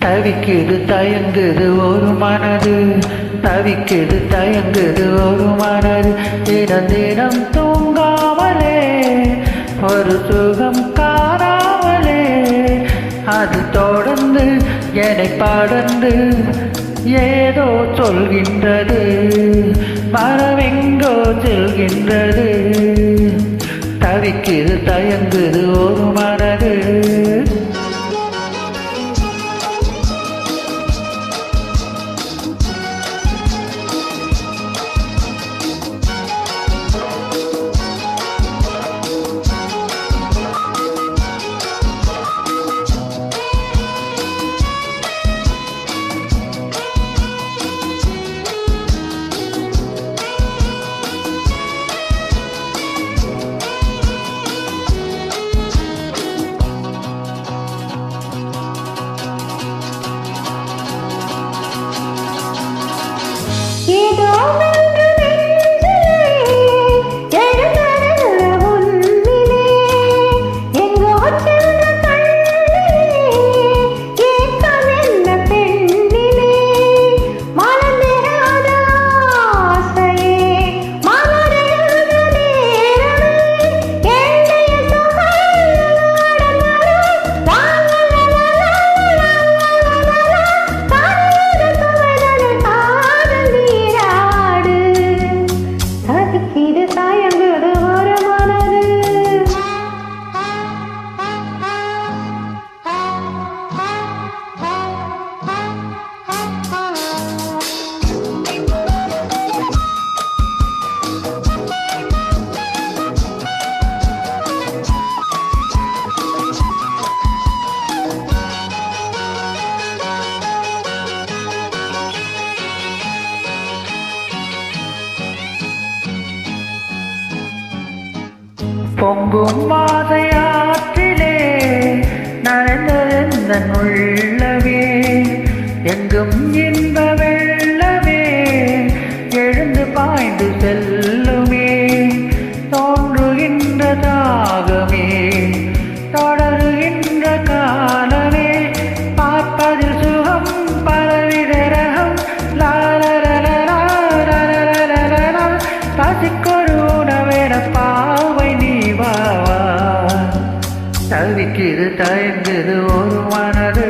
தவிக்குது தயங்குது ஒரு மனது. தவிக்குது தயங்குது ஒரு மனது. தினம் தினம் தூங்காமலே ஒரு சுகம் காணாமலே. அது தொடர்ந்து என்னை படர்ந்து ஏதோ சொல்கின்றது. மரவெங்கோ செல்கின்றது. தவிக்குது தயங்கு பொங்கும் மாதையாற்றிலே நனைந்ததெந்தன் உள்ளவே எங்கும் தவிக்குது தயங்குது ஒரு மனது.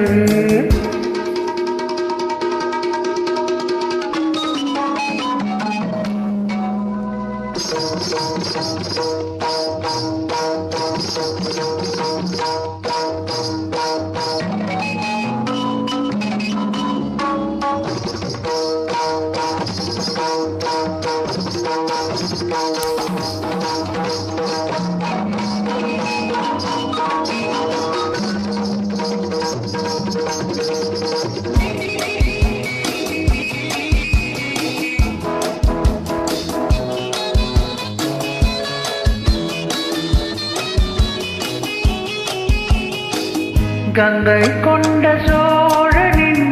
கங்கை கொண்ட சோழனின்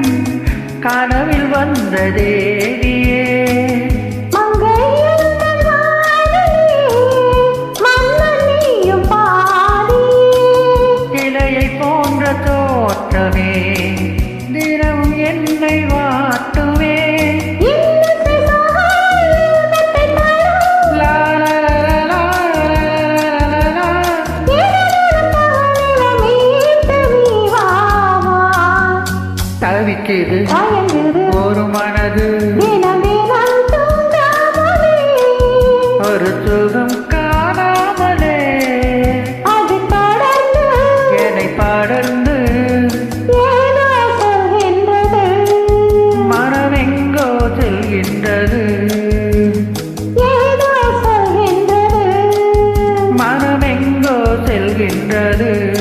கனவில் வந்ததே. தவிக்குது ஒரு மனது. ஒரு சுகம் காணாமலே. என்னை படர்ந்து. மனமெங்கோ சொல்கின்றது. மனமெங்கோ செல்கின்றது.